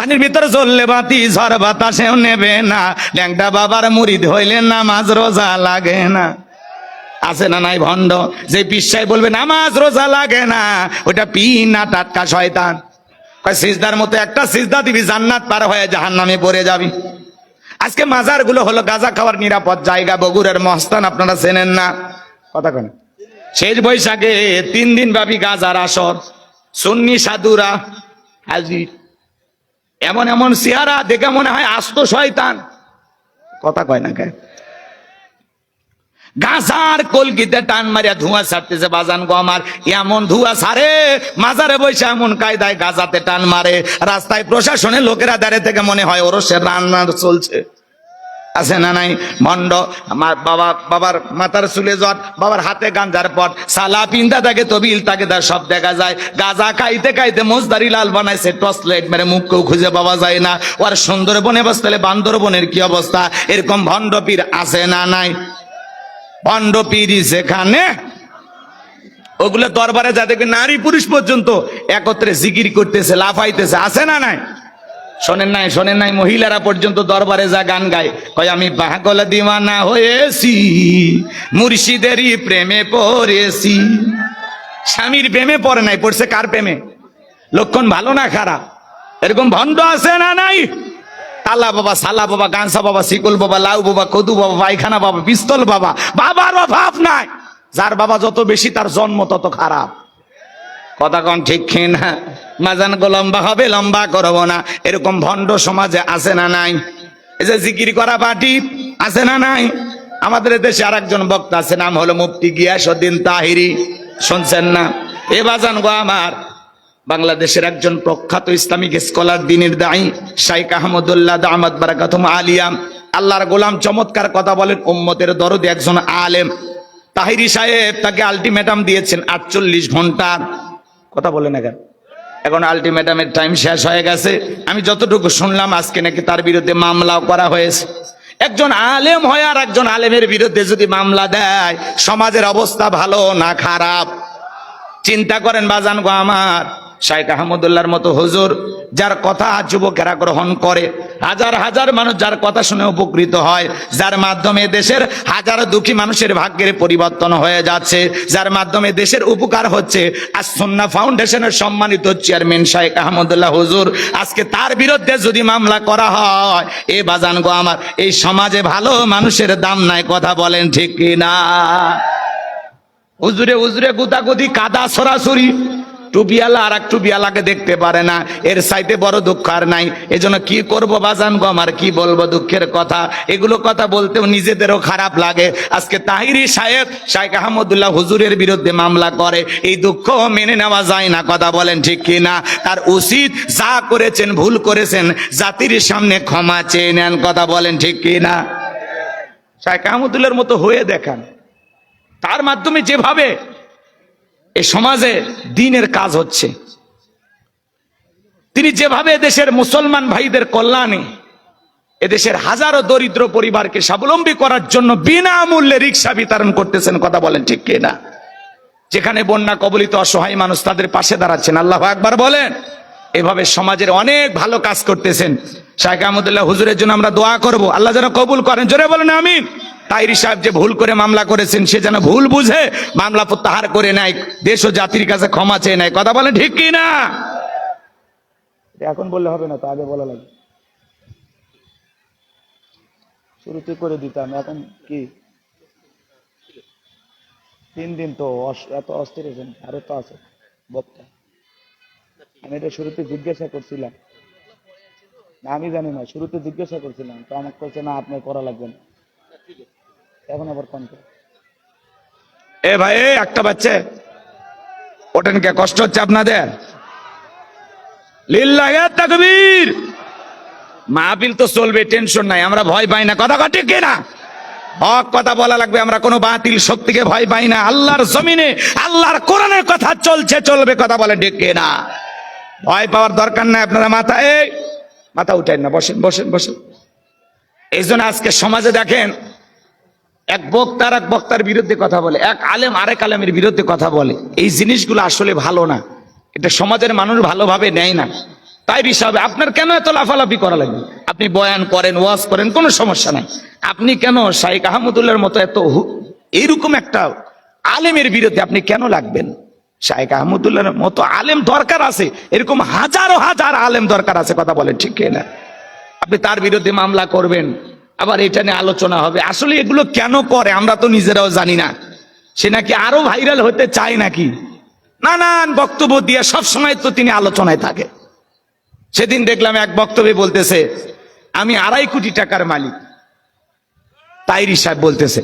পানির ভিতরে জ্বললে বাতি, ঝড় বাতাসেও নেবে না। ল্যাংটা বাবার মুড়িদ হইলে নামাজ রোজা লাগে না। আছে না নাই ভণ্ড? যে পিসাই বলবে না নামাজ রোজা লাগে না। ওটা পি না টাটকা শয়তান। সিজদার মতো একটা সিজদা দিবি, জান্নাত পার হয়ে জাহান নামে পড়ে যাবি। আজকে মাজারগুলো হলো গাজা খাওয়ার নিরাপদ জায়গা, বগুড়ের মস্তান আপনারা চেনেন না। কথা কেন। শেষ বৈশাখে তিন দিন ব্যাপী গাজার আসর। সুন্নি সাধুরা হাজির। এমন এমন চেহারা দেখে মনে হয় আস্ত শয়তান। কথা কয় না কেন গাছার কলকিতে টান মারিয়া ধোঁয়া ছাড়তেছে বাজান গো আমার। এমন ধোঁয়া ছাড়ে, মাজারে বসে এমন কায়দায় গাজাতে টান মারে। রাস্তায় প্রশাসনে লোকেরা দাঁড়িয়ে থেকে মনে হয় ওরসের রান্নার চলছে। আছে না নাই? মন্ড, আমার বাবা, বাবার মাথার চুলে জট, বাবার হাতে গাঞ্জার পট, সালা পিন্দা থাকে তবিল, তাকে তার সব দেখা যায়। গাজা খাইতে খাইতে মোজদারি লাল বানাইছে, টর্চ লাইট মেরে মুখকেও খুঁজে পাওয়া যায় না। ওর সুন্দরবনে বসতে বান্দরবনের কি অবস্থা? এরকম ভণ্ড পীর আছে না নাই? ভণ্ড পীর সেখানে? ওগুলো দরবারে যা দেখবে নারী পুরুষ পর্যন্ত একত্রে জিকির করতেছে, লাফাইতেছে, আছে না নাই? শোনেন নাই শোনেন নাই, মহিলারা পর্যন্ত দরবারে যা গান গায়। কয়, আমি পাগল দিওয়ানা হয়েছি, মুর্শিদেরই প্রেমে পড়েছি। স্বামীর প্রেমে পড়ে নাই, পড়ছে কার প্রেমে? লক্ষণ ভালো না খারাপ? এরকম ভণ্ড আছে না নাই? তালা বাবা, সালা বাবা গানসা বাবা, শিকল বাবা, লাউ বাবা, কদু বাবা, পায়খানা বাবা, পিস্তল বাবা, বাবার অভাব নাই। যার বাবা যত বেশি তার জন্ম তত খারাপ। কথা কন ঠিক না মাজান গো লম্বা হবে, লম্বা করব না। এরকম ভণ্ড সমাজে আছে না নাই? এই যে জিকির করা পার্টি আছে না নাই? আমাদের দেশে আর একজন বক্তা আছে, নাম হলো মুফতি গিয়াসউদ্দিন তাহিরি। শুনছেন না? এ বাজান গো আমার। বাংলাদেশের একজন প্রখ্যাত ইসলামিক স্কলার, দিনের দায়ী, শাইখ আহমদুল্লাহ দামাদ বারাকাতুম আলিয়াম আল্লাহর গোলাম চমৎকার কথা বলেন, উম্মতের দরদে একজন আলেম। তাহিরি সাহেব তাকে আলটিমেটাম দিয়েছেন, আটচল্লিশ ঘণ্টার। কথা বলে না কেন? এখন আলটিমেটামের টাইম শেষ হয়ে গেছে। আমি যতটুকু শুনলাম আজকে নাকি তার বিরুদ্ধে মামলাও করা হয়েছে। একজন আলেম হয় আর একজন আলেমের বিরুদ্ধে যদি মামলা দেয়, সমাজের অবস্থা ভালো না খারাপ? চিন্তা করেন বাজান গো আমার। শাইখ আহমদুল্লাহর মতো হুজুর, যার কথা যুবকেরা গ্রহণ করে। হাজার হাজার মানুষ যার কথা শুনে উপকৃত হয়, যার মাধ্যমে দেশের হাজার দুঃখী মানুষের ভাগ্যের পরিবর্তন হয়ে যাচ্ছে, যার মাধ্যমে দেশের উপকার হচ্ছে। আর সন্না ফাউন্ডেশনের সম্মানিত চেয়ারম্যান শাইখ আহমদুল্লাহ হুজুর, আজকে তার বিরুদ্ধে যদি মামলা করা হয়, এ বাজান গো আমার, এই সমাজে ভালো মানুষের দাম নাই, কথা বলেন ঠিক কিনা? হুজুরে হুজুরে গুতাগুতি, কাদা, সরাসরি। টুপিয়ালা আর এক টুপিয়ালাকে দেখতে পারে না। এর সাইতে বড় দুঃখ আর নাই। এজন্য কি করব বাজান গো? আমার কি বলব দুঃখের কথা? এগুলো কথা বলতেও নিজেদেরও খারাপ লাগে। আজকে তাহিরি সাহেব শাইখ আহমদুল্লাহ হুজুরের বিরুদ্ধে মামলা করে। এই দুঃখ মেনে নেওয়া যায় না, কথা বলেন ঠিক কি না তার উচিত যা করেছেন, ভুল করেছেন, জাতির সামনে ক্ষমা চেয়ে নেন, কথা বলেন ঠিক কি না শাইখ আহমদুল্লাহর মতো হয়ে দেখান। তার মাধ্যমে যেভাবে এই সমাজে দিনের কাজ হচ্ছে। তিনি যেভাবে দেশের মুসলমান ভাইদের কল্যাণে এদেশের হাজারো দরিদ্র পরিবারকে স্বাবলম্বী করার জন্য বিনামূল্যে রিক্সা বিতরণ করতেছেন, কথা বলেন ঠিক কিনা যেখানে বন্যা কবলিত অসহায় মানুষ তাদের পাশে দাঁড়াচ্ছেন, আল্লাহ একবার বলেন। এভাবে সমাজের অনেক ভালো কাজ করতেছেন। শাহেখ আহমদুল্লাহ হুজুরের জন্য আমরা দোয়া করব। আল্লাহ যেন কবুল করেন। জোরে বলেন, আমিন। তাইরি সাহেব যে ভুল করে মামলা করেছেন, সে যেন ভুল বুঝে, মামলা প্রত্যাহার করে নেয়, দেশ ও জাতির কাছে ক্ষমা চেয়ে নেয়। কথা বলেন ঠিক কি না? এখন বললে হবে না, তো আগে বলা লাগবে। শুরুতে করে দিতাম, এখন কি? তিন দিন তো এত অস্থির হয়েছেন, আরও তো আছে, বক্তা। আমি এটা শুরুতে জিজ্ঞাসা করছিলাম। না, আমি জানি না, শুরুতে জিজ্ঞাসা করছিলাম, তো আমাকে বলছে, না আপনি করা লাগবে না। এখন আবার এ ভাই একটা বাচ্চা। ওঠেন কে কষ্ট হচ্ছে আপনাদের। লিল্লাহে তাকবীর মাহফিল তো চলবে, টেনশন নাই, আমরা ভয় পাই না। কথা কাটে কে না? হক কথা বলা লাগবে, আমরা কোনো বাতিল শক্তিকে ভয় পাই না। আল্লাহর জমিনে, আল্লাহর কোরআনের কথা চলছে, চলবে, কথা বলে ডেকে না? ভয় পাওয়ার দরকার নাই আপনারা মাথা, এই, মাথা উঠাই না, বসেন বসেন বসেন। এই আজকে সমাজে দেখেন এক বক্তার এক বক্তার বিরুদ্ধে কথা বলে, এক আলেম আরেক আলেমের বিরুদ্ধে কথা বলে। এই জিনিসগুলো আসলে ভালো না। এটা সমাজের মানুষ ভালোভাবে নেয় না। তাই হিসাবে আপনার কেন এত লাফালাফি করা লাগবে আপনি বয়ান করেন, ওয়াজ করেন, কোনো সমস্যা নাই। আপনি কেন শাইখ আহমদুল্লাহর মতো এত এইরকম একটা আলেমের বিরুদ্ধে আপনি কেন লাগবেন? শাইখ আহমদুল্লাহর মতো আলেম দরকার আছে, এরকম হাজারো হাজার আলেম দরকার আছে, কথা বলেন ঠিক না আপনি তার বিরুদ্ধে মামলা করবেন। আবার এটা নিয়ে আলোচনা হবে। আসলে এগুলো কেন করে আমরা তো নিজেরাও জানি না। সে নাকি আরও ভাইরাল হতে চায় নাকি? নানান বক্তব্য দিয়ে সব সময় তো তিনি আলোচনায় থাকে। সেদিন দেখলাম এক বক্তব্যে বলতেছে, আমি আড়াই কোটি টাকার মালিক। তাইরি সাহেব বলতেছে।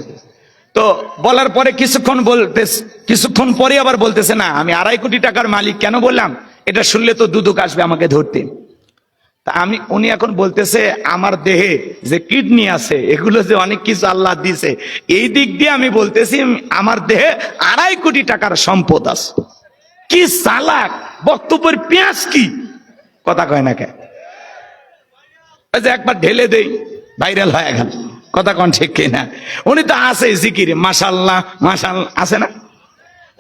তো বলার পরে কিছুক্ষণ বলতে কিছুক্ষণ পরে আবার বলতেছে, না, আমি আড়াই কোটি টাকার মালিক কেন বললাম? এটা শুনলে তো দুদক আসবে আমাকে ধরতে। তা আমি, উনি এখন বলতেছে, আমার দেহে যে কিডনি আছে, এগুলো যে অনেক কিছু আল্লাহ দিছে এই দিক দিয়ে আমি বলতেছি, আমার দেহে আড়াই কোটি টাকার সম্পদ আছে। কি চালাক বক্তব্যের পেঁয়াজ কি? কথা কয় না কে? যে একবার ঢেলে দেই, ভাইরাল হয়ে গেল। কথা কন ঠিক কিনা? উনি তো আছে জিকির মাসাল্লাহ মাসাল আছে না?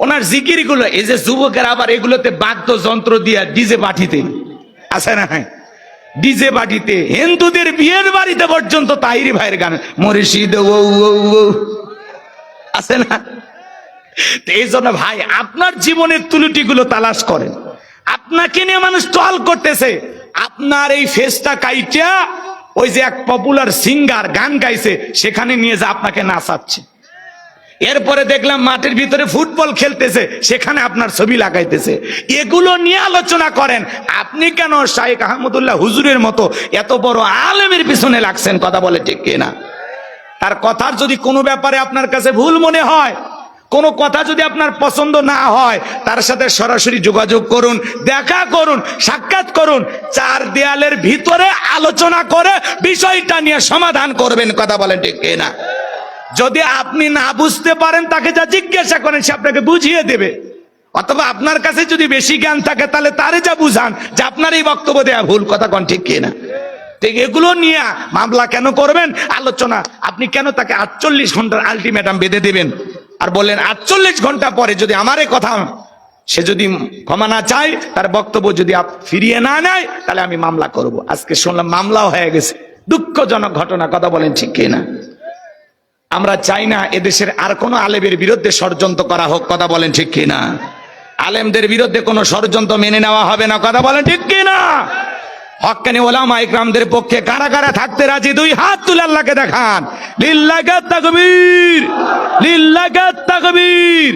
ওনার জিকিরগুলো এই যে যুবকের আবার এগুলোতে বাদ্যযন্ত্র দিয়া ডিজে পাঠিতে আছে না ডিজে বাটিতে হিন্দুদের বিয়ের বাড়িতে পর্যন্ত তাইরি ভাইয়ের গান। মরিষিদ ও আছে না? এই জন্য ভাই, আপনার জীবনের তুলুটিগুলো তালাশ করেন। আপনাকে নিয়ে মানুষ টল করতেছে। আপনার এই ফেসটা কাইটা, ওই যে এক পপুলার সিঙ্গার গান গাইছে, সেখানে নিয়ে যা আপনাকে নাচাচ্ছে। এরপরে দেখলাম মাঠের ভিতরে ফুটবল খেলতেছে, সেখানে আপনার ছবি লাগাইতেছে। এগুলো নিয়ে আলোচনা করেন, আপনি কেন শাহেক আহমদুল্লাহ হুজুরের মতো এত বড় আলেমের পিছনে লাগছেন? কথা বলে ঠিক কিনা? তার কথার যদি কোনো ব্যাপারে আপনার কাছে ভুল মনে হয়, কোনো কথা যদি আপনার পছন্দ না হয়, তার সাথে সরাসরি যোগাযোগ করুন, দেখা করুন, সাক্ষাৎ করুন, চার দেয়ালের ভিতরে আলোচনা করে বিষয়টা নিয়ে সমাধান করবেন, কথা বলেন ঠিক কিনা? যদি আপনি না বুঝতে পারেন, তাকে যা জিজ্ঞাসা করেন, সে আপনাকে বুঝিয়ে দেবে। অথবা আপনার কাছে যদি বেশি জ্ঞান থাকে, তাহলে তারে যা বুঝান যে আপনার এই বক্তব্য দেয়া ভুল, কথা কোন ঠিক কিনা। ঠিক এগুলো নিয়ে মামলা কেন করবেন? আলোচনা। আপনি কেন তাকে আটচল্লিশ ঘণ্টার আলটিমেটাম বেঁধে দেবেন? আর বললেন, আটচল্লিশ ঘণ্টা পরে যদি আমার কথা, সে যদি ক্ষমা না চায়, তার বক্তব্য যদি ফিরিয়ে না নেয়, তাহলে আমি মামলা করব। আজকে শুনলাম মামলাও হয়ে গেছে। দুঃখজনক ঘটনা, কথা বলেন ঠিক কিনা। আমরা চাই না এদেশের আর কোনো আলেমের বিরুদ্ধে ষড়যন্ত্র করা হোক, কথা বলেন ঠিক কিনা? আলেমদের বিরুদ্ধে কোনো ষড়যন্ত্র মেনে নেওয়া হবে না, কথা বলেন ঠিক কিনা? হকানি ওলামা ইকরামদের পক্ষে কারা কারা থাকতে রাজি? দুই হাত তুলে আল্লাহকে দেখান। লিল্লাগাত তাকবীর লিল্লাগাত তাকবীর।